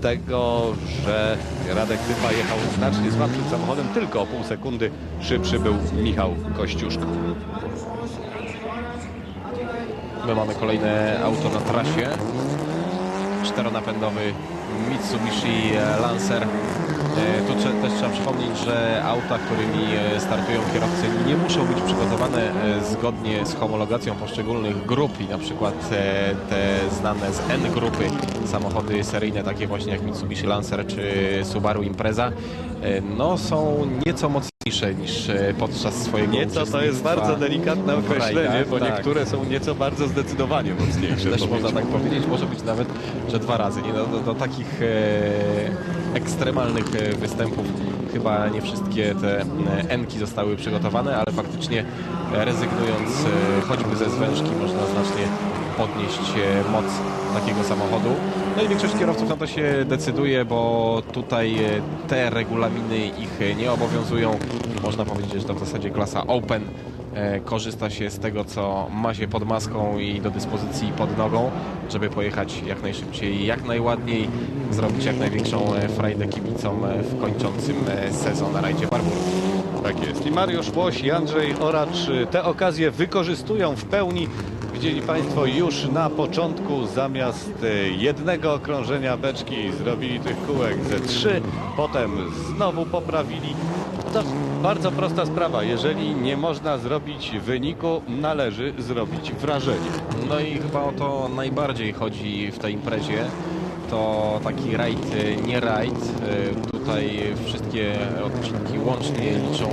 tego, że Radek Typa jechał znacznie słabszym samochodem, tylko o pół sekundy szybszy był Michał Kościuszko. My mamy kolejne auto na trasie. Czteronapędowy Mitsubishi Lancer. E, Tu też trzeba przypomnieć, że auta, którymi e, startują kierowcy nie muszą być przygotowane e, zgodnie z homologacją poszczególnych grup i na przykład te znane z N grupy samochody seryjne, takie właśnie jak Mitsubishi Lancer czy Subaru Impreza, e, no są nieco mocniejsze niż e, podczas swojego Nieco to jest bardzo delikatne określenie, bo tak. niektóre są nieco bardzo zdecydowanie mocniejsze. Też można tak powiedzieć, może być nawet, że dwa razy. Nie? Do, do, do takich e, ekstremalnych e, występów chyba nie wszystkie te e, enki zostały przygotowane, ale faktycznie e, rezygnując choćby ze zwężki można znacznie podnieść moc takiego samochodu. No i większość kierowców na to się decyduje, bo tutaj te regulaminy ich nie obowiązują. Można powiedzieć, że to w zasadzie klasa open korzysta się z tego, co ma się pod maską i do dyspozycji pod nogą, żeby pojechać jak najszybciej jak najładniej, zrobić jak największą e, frajdę kibicom e, w kończącym e, sezon na rajdzie Barburg. Tak jest. I Mariusz Łoś i Andrzej Oracz te okazje wykorzystują w pełni. Widzieli Państwo już na początku zamiast y, jednego okrążenia beczki zrobili tych kółek ze trzy, potem znowu poprawili. To bardzo prosta sprawa. Jeżeli nie można zrobić wyniku, należy zrobić wrażenie. No i chyba o to najbardziej chodzi w tej imprezie. To taki rajd, e, nie rajd. E, Tutaj wszystkie odcinki łącznie liczą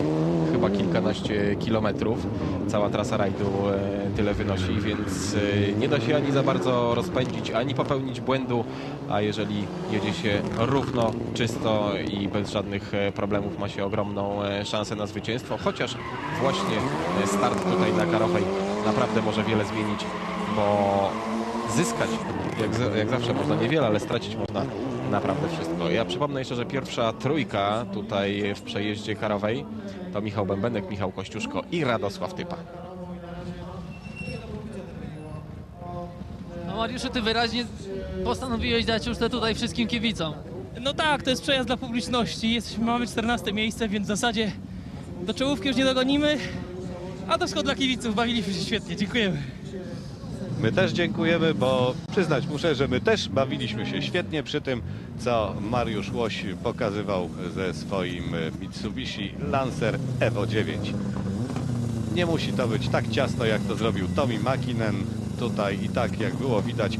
kilometrów. Cała trasa rajdu e, tyle wynosi, więc e, nie da się ani za bardzo rozpędzić, ani popełnić błędu, a jeżeli jedzie się równo, czysto i bez żadnych e, problemów ma się ogromną szansę na zwycięstwo, chociaż właśnie start tutaj na Karowej naprawdę może wiele zmienić, bo zyskać jak, jak zawsze można niewiele, ale stracić można naprawdę wszystko. Ja przypomnę jeszcze, że pierwsza trójka tutaj w przejeździe Karowej to Michał Bębenek, Michał Kościuszko i Radosław Typa. No Mariuszu, ty wyraźnie postanowiłeś dać już to tutaj wszystkim kibicom. No tak, to jest przejazd dla publiczności. Jesteśmy, mamy 14 miejsce, więc w zasadzie do czołówki już nie dogonimy. A to wszystko dla kibiców, bawiliśmy się świetnie, dziękujemy. My też dziękujemy, bo przyznać muszę, że my też bawiliśmy się świetnie przy tym, co Mariusz Łoś pokazywał ze swoim Mitsubishi Lancer Evo 9. Nie musi to być tak ciasno, jak to zrobił Tommy Makinen. Tutaj i tak, jak było widać,